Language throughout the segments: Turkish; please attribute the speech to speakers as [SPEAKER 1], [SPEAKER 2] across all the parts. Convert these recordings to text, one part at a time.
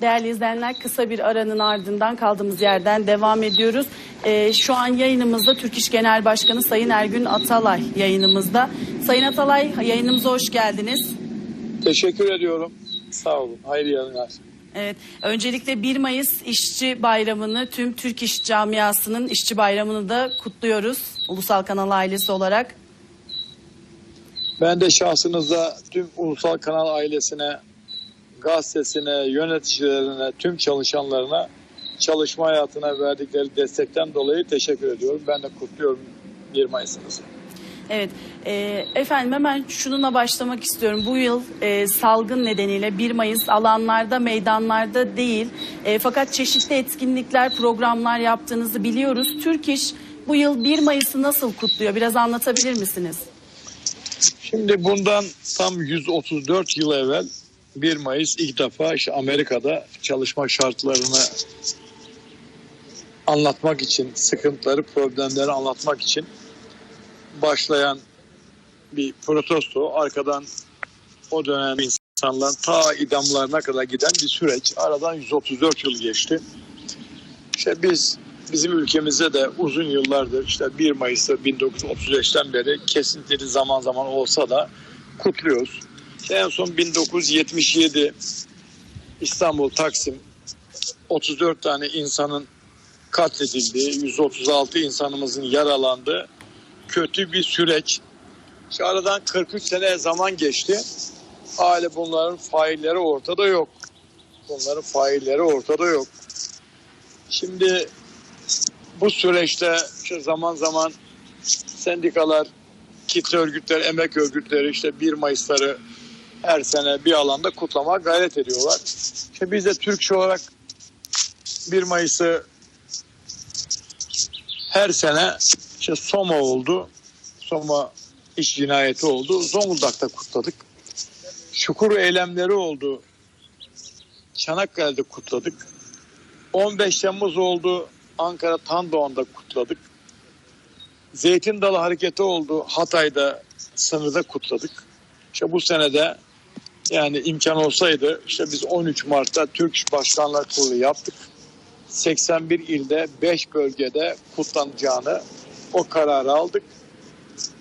[SPEAKER 1] Değerli izleyenler kısa bir aranın ardından kaldığımız yerden devam ediyoruz. Ee, şu an yayınımızda Türk İş Genel Başkanı Sayın Ergün Atalay yayınımızda. Sayın Atalay yayınımıza hoş geldiniz.
[SPEAKER 2] Teşekkür ediyorum. Sağ olun. Hayırlı yayınlar.
[SPEAKER 1] Evet, öncelikle 1 Mayıs İşçi Bayramı'nı tüm Türk İş Camiası'nın İşçi Bayramı'nı da kutluyoruz. Ulusal Kanal ailesi olarak.
[SPEAKER 2] Ben de şahsınızda tüm Ulusal Kanal ailesine, gazetesine, yöneticilerine, tüm çalışanlarına çalışma hayatına verdikleri destekten dolayı teşekkür ediyorum. Ben de kutluyorum 1 Mayıs'ınızı.
[SPEAKER 1] Evet, e, efendim hemen şununla başlamak istiyorum. Bu yıl e, salgın nedeniyle 1 Mayıs alanlarda, meydanlarda değil. E, fakat çeşitli etkinlikler, programlar yaptığınızı biliyoruz. Türk İş bu yıl 1 Mayıs'ı nasıl kutluyor? Biraz anlatabilir misiniz?
[SPEAKER 2] Şimdi bundan tam 134 yıl evvel 1 Mayıs ilk defa işte Amerika'da çalışma şartlarını anlatmak için, sıkıntıları, problemleri anlatmak için başlayan bir protesto. Arkadan o dönem insanların ta idamlarına kadar giden bir süreç. Aradan 134 yıl geçti. İşte biz bizim ülkemizde de uzun yıllardır işte 1 Mayıs'ta 1935'ten beri kesintili zaman zaman olsa da kutluyoruz. İşte en son 1977 İstanbul Taksim 34 tane insanın katledildiği, 136 insanımızın yaralandığı kötü bir süreç. İşte aradan 43 sene zaman geçti. Hala bunların failleri ortada yok. Bunların failleri ortada yok. Şimdi bu süreçte işte zaman zaman sendikalar, kitle örgütleri, emek örgütleri işte 1 Mayıs'ları her sene bir alanda kutlama gayret ediyorlar. İşte biz de Türkçe olarak 1 Mayıs'ı her sene işte Soma oldu. Soma iş cinayeti oldu. Zonguldak'ta kutladık. Şukur eylemleri oldu. Çanakkale'de kutladık. 15 Temmuz oldu. Ankara Tandoğan'da kutladık. Zeytin Dalı Hareketi oldu. Hatay'da sınırda kutladık. İşte bu senede yani imkan olsaydı işte biz 13 Mart'ta Türk Başkanlar Kurulu yaptık. 81 ilde 5 bölgede kutlanacağını o kararı aldık.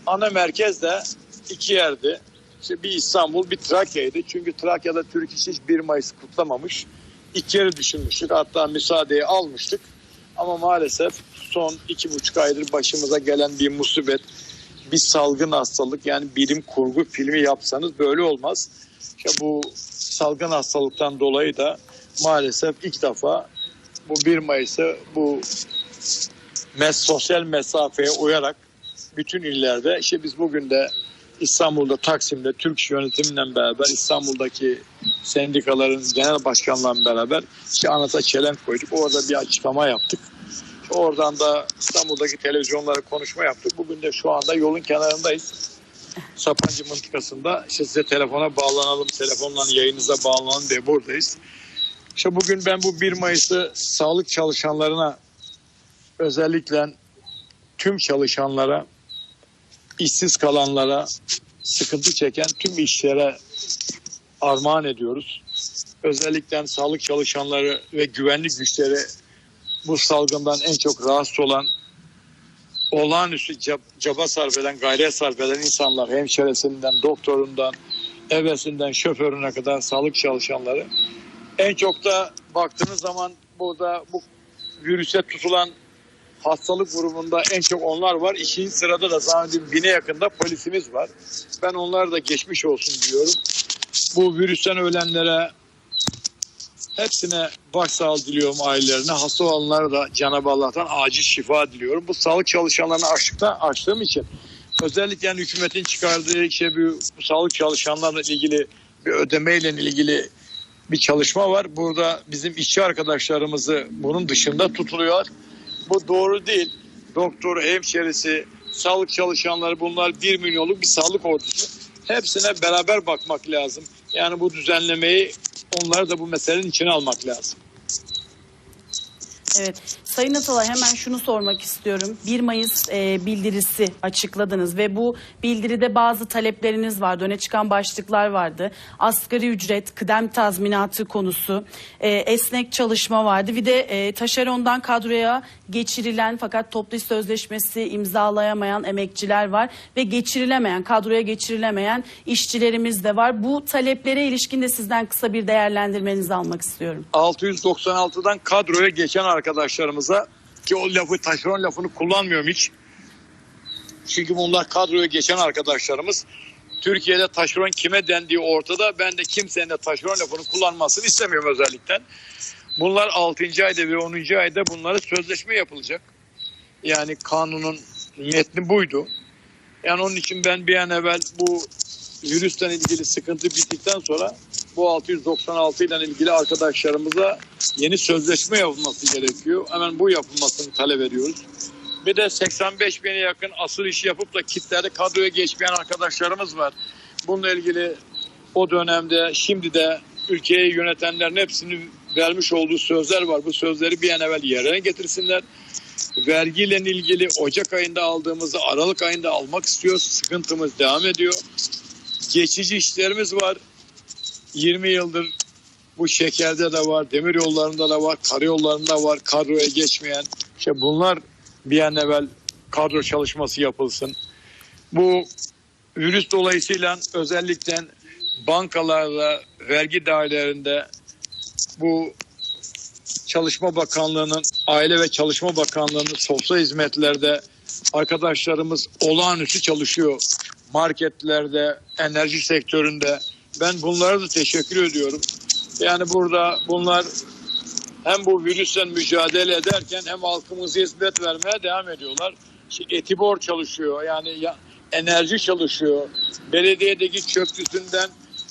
[SPEAKER 2] Ana merkez de iki yerdi. İşte bir İstanbul bir Trakya'ydı. Çünkü Trakya'da Türk İş hiç 1 Mayıs kutlamamış. İki yeri düşünmüştük. Hatta müsaadeyi almıştık. Ama maalesef son iki buçuk aydır başımıza gelen bir musibet, bir salgın hastalık yani bilim kurgu filmi yapsanız böyle olmaz. İşte bu salgın hastalıktan dolayı da maalesef ilk defa bu 1 Mayıs'ı bu mes sosyal mesafeye uyarak bütün illerde işte biz bugün de İstanbul'da Taksim'de Türk İş beraber İstanbul'daki sendikaların genel başkanlarıyla beraber işte anıta çelenk koyduk. Orada bir açıklama yaptık. Oradan da İstanbul'daki televizyonlara konuşma yaptık. Bugün de şu anda yolun kenarındayız. Sapancı mıntıkasında işte size telefona bağlanalım, telefonla yayınıza bağlanalım diye buradayız. İşte bugün ben bu 1 Mayıs'ı sağlık çalışanlarına özellikle tüm çalışanlara, işsiz kalanlara, sıkıntı çeken tüm işlere armağan ediyoruz. Özellikle sağlık çalışanları ve güvenlik güçleri bu salgından en çok rahatsız olan olağanüstü cab- çaba sarf eden, gayret sarf eden insanlar, hemşeresinden, doktorundan, evesinden, şoförüne kadar sağlık çalışanları. En çok da baktığınız zaman burada bu virüse tutulan hastalık grubunda en çok onlar var. İkinci sırada da zannediyorum bine yakında polisimiz var. Ben onlara da geçmiş olsun diyorum. Bu virüsten ölenlere hepsine başsağlığı diliyorum ailelerine. Hasta olanlara da Cenab-ı Allah'tan acil şifa diliyorum. Bu sağlık çalışanlarını açtıkta açtığım için özellikle yani hükümetin çıkardığı işte bir, bu sağlık çalışanlarla ilgili bir ödemeyle ilgili bir çalışma var. Burada bizim işçi arkadaşlarımızı bunun dışında tutuluyor. Bu doğru değil. Doktor, hemşerisi, sağlık çalışanları bunlar bir milyonluk bir sağlık ordusu. Hepsine beraber bakmak lazım. Yani bu düzenlemeyi onları da bu meselenin içine almak lazım.
[SPEAKER 1] Evet. Sayın Atalay hemen şunu sormak istiyorum. 1 Mayıs e, bildirisi açıkladınız ve bu bildiride bazı talepleriniz vardı. Öne çıkan başlıklar vardı. Asgari ücret, kıdem tazminatı konusu, e, esnek çalışma vardı. Bir de e, taşerondan kadroya geçirilen fakat toplu sözleşmesi imzalayamayan emekçiler var ve geçirilemeyen, kadroya geçirilemeyen işçilerimiz de var. Bu taleplere ilişkin de sizden kısa bir değerlendirmenizi almak istiyorum.
[SPEAKER 2] 696'dan kadroya geçen arkadaşlarımıza ki o lafı taşeron lafını kullanmıyorum hiç. Çünkü bunlar kadroya geçen arkadaşlarımız. Türkiye'de taşeron kime dendiği ortada. Ben de kimsenin de taşeron lafını kullanmasını istemiyorum özellikle. Bunlar 6. ayda ve 10. ayda bunlara sözleşme yapılacak. Yani kanunun metni buydu. Yani onun için ben bir an evvel bu virüsten ilgili sıkıntı bittikten sonra bu 696 ile ilgili arkadaşlarımıza yeni sözleşme yapılması gerekiyor. Hemen bu yapılmasını talep ediyoruz. Bir de 85 bine yakın asıl işi yapıp da kitlerde kadroya geçmeyen arkadaşlarımız var. Bununla ilgili o dönemde şimdi de ülkeyi yönetenlerin hepsinin vermiş olduğu sözler var. Bu sözleri bir an evvel yerine getirsinler. Vergiyle ilgili Ocak ayında aldığımızı Aralık ayında almak istiyoruz. Sıkıntımız devam ediyor. Geçici işlerimiz var. 20 yıldır bu şekerde de var, demir yollarında da var, karayollarında var, kadroya geçmeyen. İşte bunlar bir an evvel kadro çalışması yapılsın. Bu virüs dolayısıyla özellikle bankalarda, vergi dairelerinde bu Çalışma Bakanlığı'nın, Aile ve Çalışma Bakanlığı'nın sosyal hizmetlerde arkadaşlarımız olağanüstü çalışıyor. Marketlerde, enerji sektöründe. Ben bunlara da teşekkür ediyorum. Yani burada bunlar hem bu virüsten mücadele ederken hem halkımıza hizmet vermeye devam ediyorlar. Etibor çalışıyor yani ya, enerji çalışıyor. Belediyedeki çöpçüsünden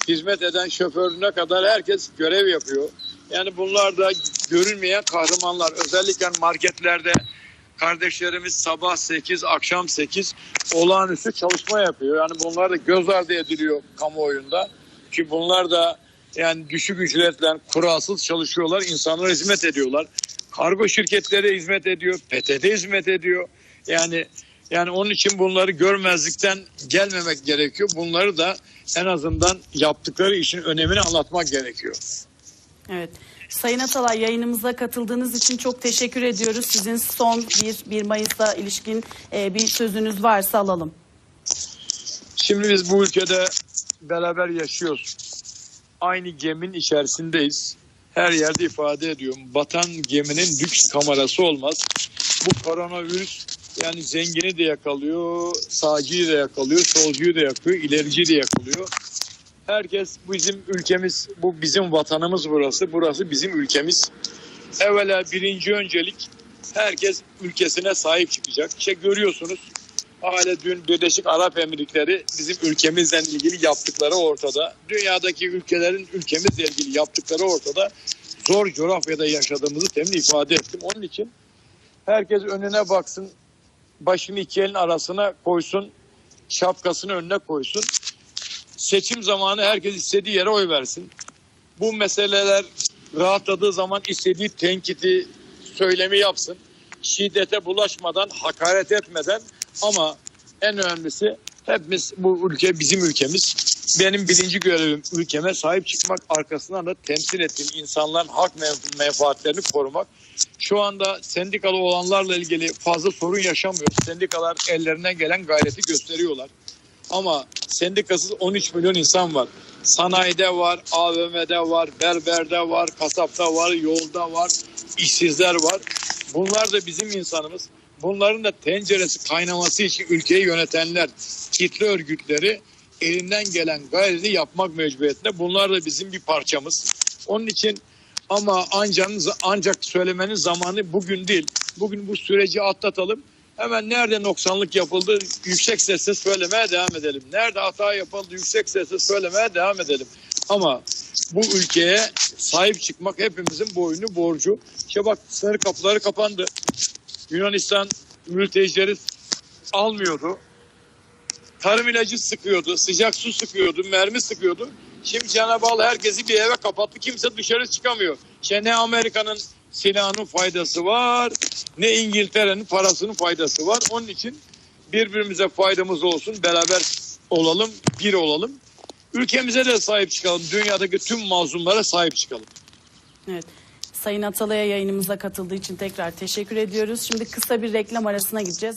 [SPEAKER 2] hizmet eden şoförüne kadar herkes görev yapıyor. Yani bunlar da görünmeyen kahramanlar. Özellikle marketlerde kardeşlerimiz sabah 8, akşam 8 olağanüstü çalışma yapıyor. Yani bunlar da göz ardı ediliyor kamuoyunda. Ki bunlar da yani düşük ücretle kuralsız çalışıyorlar. insanlara hizmet ediyorlar. Kargo şirketleri hizmet ediyor. PTT hizmet ediyor. Yani yani onun için bunları görmezlikten gelmemek gerekiyor. Bunları da en azından yaptıkları işin önemini anlatmak gerekiyor.
[SPEAKER 1] Evet. Sayın Atalay yayınımıza katıldığınız için çok teşekkür ediyoruz. Sizin son bir 1 Mayıs'a ilişkin e, bir sözünüz varsa alalım.
[SPEAKER 2] Şimdi biz bu ülkede beraber yaşıyoruz. Aynı geminin içerisindeyiz. Her yerde ifade ediyorum. Batan geminin lüks kamerası olmaz. Bu koronavirüs yani zengini de yakalıyor, sağcıyı da yakalıyor, solcuyu da yakıyor, ilericiyi de yakalıyor. Herkes bizim ülkemiz, bu bizim vatanımız burası, burası bizim ülkemiz. Evvela birinci öncelik herkes ülkesine sahip çıkacak. İşte görüyorsunuz hala dün Birleşik Arap Emirlikleri bizim ülkemizle ilgili yaptıkları ortada. Dünyadaki ülkelerin ülkemizle ilgili yaptıkları ortada. Zor coğrafyada yaşadığımızı temin ifade ettim. Onun için herkes önüne baksın, başını iki elin arasına koysun, şapkasını önüne koysun. Seçim zamanı herkes istediği yere oy versin. Bu meseleler rahatladığı zaman istediği tenkiti, söylemi yapsın. Şiddete bulaşmadan, hakaret etmeden ama en önemlisi hepimiz bu ülke bizim ülkemiz. Benim birinci görevim ülkeme sahip çıkmak, arkasından da temsil ettiğim insanların hak menf- menfaatlerini korumak. Şu anda sendikalı olanlarla ilgili fazla sorun yaşamıyoruz. Sendikalar ellerinden gelen gayreti gösteriyorlar. Ama sendikasız 13 milyon insan var. Sanayide var, AVM'de var, berberde var, kasapta var, yolda var, işsizler var. Bunlar da bizim insanımız. Bunların da tenceresi kaynaması için ülkeyi yönetenler, kitle örgütleri elinden gelen gayreti yapmak mecburiyetinde. Bunlar da bizim bir parçamız. Onun için ama ancak, ancak söylemenin zamanı bugün değil. Bugün bu süreci atlatalım. Hemen nerede noksanlık yapıldı yüksek sesle söylemeye devam edelim. Nerede hata yapıldı yüksek sesle söylemeye devam edelim. Ama bu ülkeye sahip çıkmak hepimizin boynu borcu. İşte bak sınır kapıları kapandı. Yunanistan mültecileri almıyordu. Tarım ilacı sıkıyordu, sıcak su sıkıyordu, mermi sıkıyordu. Şimdi Cenab-ı Allah herkesi bir eve kapattı. Kimse dışarı çıkamıyor. İşte ne Amerika'nın silahının faydası var ne İngiltere'nin parasının faydası var. Onun için birbirimize faydamız olsun beraber olalım bir olalım. Ülkemize de sahip çıkalım. Dünyadaki tüm mazlumlara sahip çıkalım.
[SPEAKER 1] Evet. Sayın Atalay'a yayınımıza katıldığı için tekrar teşekkür ediyoruz. Şimdi kısa bir reklam arasına gideceğiz.